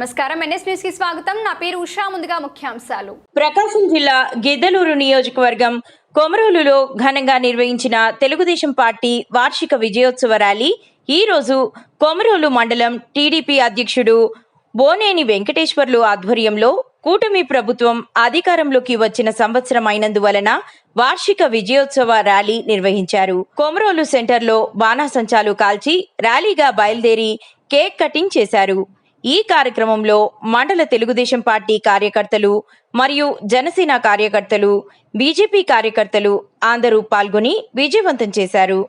నమస్కారం. ఎన్ఎస్ న్యూస్కి స్వాగతం. నా పేరు ఉషా. ముందుగా ముఖ్యాంశాలు. ప్రకాశం జిల్లా గిద్దలూరు నియోజకవర్గం కొమరూలులో ఘనంగా నిర్వహించిన తెలుగుదేశం పార్టీ వార్షిక విజయోత్సవ ర్యాలీ ఈ రోజు మండలం టీడీపీ అధ్యక్షుడు బోనేని వెంకటేశ్వర్లు ఆధ్వర్యంలో కూటమి ప్రభుత్వం అధికారంలోకి వచ్చిన సంవత్సరం అయినందువలన వార్షిక విజయోత్సవ ర్యాలీ నిర్వహించారు. కొమరోలు సెంటర్లో బాణాసంచాలు కాల్చి ర్యాలీగా బయలుదేరి కేక్ కటింగ్ చేశారు. ఈ కార్యక్రమంలో మండల తెలుగుదేశం పార్టీ కార్యకర్తలు మరియు జనసేన కార్యకర్తలు బీజేపీ కార్యకర్తలు అందరూ పాల్గొని విజయవంతం చేశారు.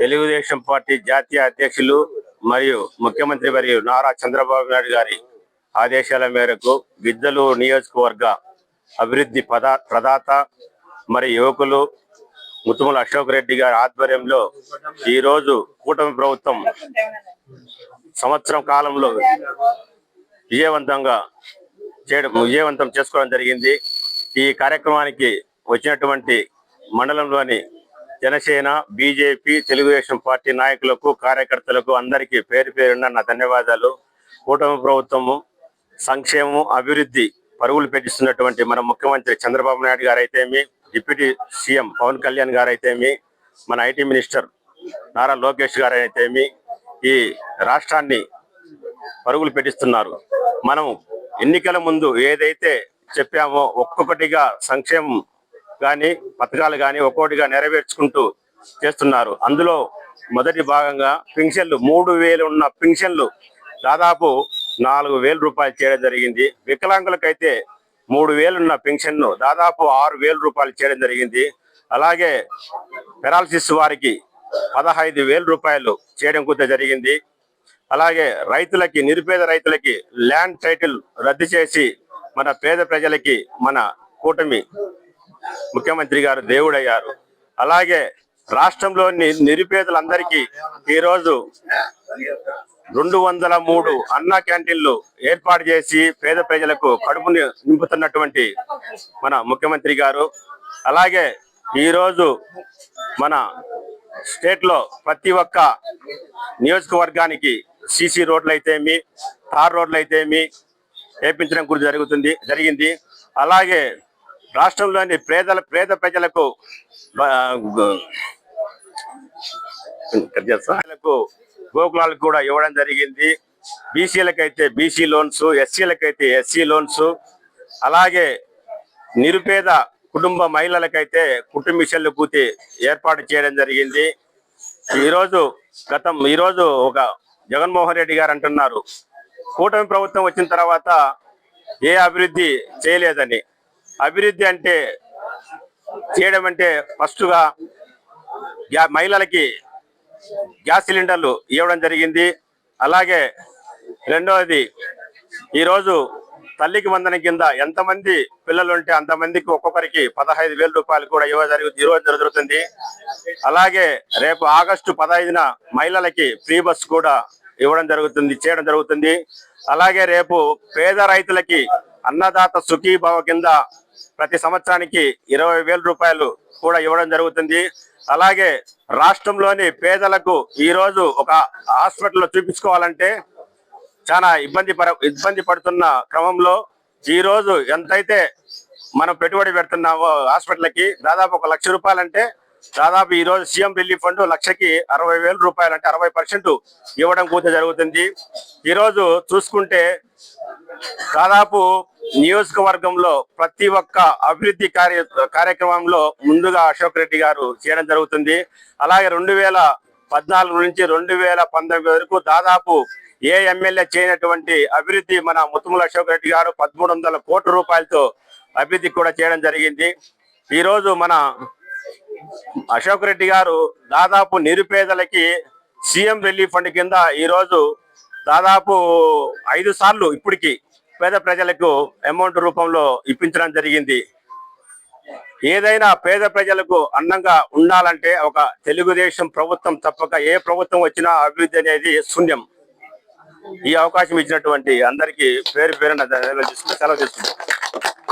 తెలుగుదేశం పార్టీ జాతీయ అధ్యక్షులు మరియు ముఖ్యమంత్రి మరియు నారా చంద్రబాబు నాయుడు గారి ఆదేశాల మేరకు గిద్దలు నియోజకవర్గ అభివృద్ధి పదా ప్రదాత మరి యువకులు ముతుముల అశోక్ రెడ్డి గారి ఆధ్వర్యంలో ఈరోజు కూటమి ప్రభుత్వం సంవత్సరం కాలంలో విజయవంతంగా చేయడం విజయవంతం చేసుకోవడం జరిగింది. ఈ కార్యక్రమానికి వచ్చినటువంటి మండలంలోని జనసేన బీజేపీ తెలుగుదేశం పార్టీ నాయకులకు కార్యకర్తలకు అందరికీ పేరు పేరున్న నా ధన్యవాదాలు. కూటమి ప్రభుత్వము సంక్షేమం అభివృద్ధి పరుగులు పెట్టిస్తున్నటువంటి మన ముఖ్యమంత్రి చంద్రబాబు నాయుడు గారు అయితేమి డిప్యూటీ సీఎం పవన్ కళ్యాణ్ గారు అయితేమి మన ఐటీ మినిస్టర్ నారా లోకేష్ గారైతేమి ఈ రాష్ట్రాన్ని పరుగులు పెట్టిస్తున్నారు. మనం ఎన్నికల ముందు ఏదైతే చెప్పామో ఒక్కొక్కటిగా సంక్షేమం కానీ పథకాలు కానీ ఒక్కోటిగా నెరవేర్చుకుంటూ చేస్తున్నారు. అందులో మొదటి భాగంగా పింఛన్లు మూడు వేలు ఉన్న పింఛన్లు దాదాపు నాలుగు వేల రూపాయలు చేయడం జరిగింది. వికలాంగులకైతే మూడు వేలున్న పెన్షన్ను దాదాపు ఆరు వేల రూపాయలు చేయడం జరిగింది. అలాగే పెరాలసిస్ వారికి పదహైదు వేల రూపాయలు చేయడం కూడా జరిగింది. అలాగే రైతులకి నిరుపేద రైతులకి ల్యాండ్ టైటిల్ రద్దు చేసి మన పేద ప్రజలకి మన కూటమి ముఖ్యమంత్రి గారు దేవుడయ్యారు. అలాగే రాష్ట్రంలోని నిరుపేదలందరికీ ఈరోజు రెండు వందల మూడు అన్నా క్యాంటీన్లు ఏర్పాటు చేసి పేద ప్రజలకు కడుపుని నింపుతున్నటువంటి మన ముఖ్యమంత్రి గారు. అలాగే ఈరోజు మన స్టేట్లో ప్రతి ఒక్క నియోజకవర్గానికి సీసీ రోడ్లు అయితేమి తార్ రోడ్లు అయితేమి వేపించడం కూడా జరుగుతుంది జరిగింది. అలాగే రాష్ట్రంలోని పేదల పేద ప్రజలకు గోకులాలకు కూడా ఇవ్వడం జరిగింది. బీసీలకైతే బీసీ లోన్స్ ఎస్సీలకైతే ఎస్సీ లోన్స్ అలాగే నిరుపేద కుటుంబ మహిళలకైతే కుటుంబిషన్లు పూర్తి ఏర్పాటు చేయడం జరిగింది. ఈరోజు గతం ఈరోజు ఒక జగన్మోహన్ రెడ్డి గారు అంటున్నారు కూటమి ప్రభుత్వం వచ్చిన తర్వాత ఏ అభివృద్ధి చేయలేదని. అభివృద్ధి అంటే చేయడం అంటే ఫస్ట్గా గ్యా మహిళలకి గ్యాస్ సిలిండర్లు ఇవ్వడం జరిగింది. అలాగే రెండవది ఈరోజు తల్లికి వందన కింద ఎంతమంది పిల్లలు ఉంటే అంతమందికి ఒక్కొక్కరికి పదహైదు వేల రూపాయలు కూడా ఇవ్వ జరుగుతుంది ఇవ్వడం జరుగుతుంది. అలాగే రేపు ఆగస్టు పదహైదున మహిళలకి ఫ్రీ బస్ కూడా ఇవ్వడం జరుగుతుంది చేయడం జరుగుతుంది. అలాగే రేపు పేద రైతులకి అన్నదాత సుఖీభావ కింద ప్రతి సంవత్సరానికి ఇరవై వేల రూపాయలు కూడా ఇవ్వడం జరుగుతుంది. అలాగే రాష్ట్రంలోని పేదలకు ఈరోజు ఒక హాస్పిటల్లో చూపించుకోవాలంటే చాలా ఇబ్బంది ఇబ్బంది పడుతున్న క్రమంలో ఈరోజు ఎంతైతే మనం పెట్టుబడి పెడుతున్నామో హాస్పిటల్కి దాదాపు ఒక లక్ష రూపాయలంటే దాదాపు ఈరోజు సీఎం రిలీఫ్ ఫండ్ లక్షకి అరవై వేల రూపాయలు అంటే అరవై పర్సెంట్ ఇవ్వడం కూడా జరుగుతుంది. ఈరోజు చూసుకుంటే దాదాపు నియోజకవర్గంలో ప్రతి ఒక్క అభివృద్ధి కార్య కార్యక్రమంలో ముందుగా అశోక్ రెడ్డి గారు చేయడం జరుగుతుంది. అలాగే రెండు వేల పద్నాలుగు నుంచి రెండు వేల పంతొమ్మిది వరకు దాదాపు ఏ ఎమ్మెల్యే చేయనటువంటి అభివృద్ధి మన ముత్తుముల అశోక్ రెడ్డి గారు పదమూడు వందల కోట్ల రూపాయలతో అభివృద్ధి కూడా చేయడం జరిగింది. ఈరోజు మన అశోక్ రెడ్డి గారు దాదాపు నిరుపేదలకి సీఎం రిలీఫ్ ఫండ్ కింద ఈ రోజు దాదాపు ఐదు సార్లు ఇప్పటికి పేద ప్రజలకు అమౌంట్ రూపంలో ఇప్పించడం జరిగింది. ఏదైనా పేద ప్రజలకు అందంగా ఉండాలంటే ఒక తెలుగుదేశం ప్రభుత్వం తప్పక ఏ ప్రభుత్వం వచ్చినా అభివృద్ధి అనేది శూన్యం. ఈ అవకాశం ఇచ్చినటువంటి అందరికీ పేరు పేరున సెలవు తీసుకుంటాం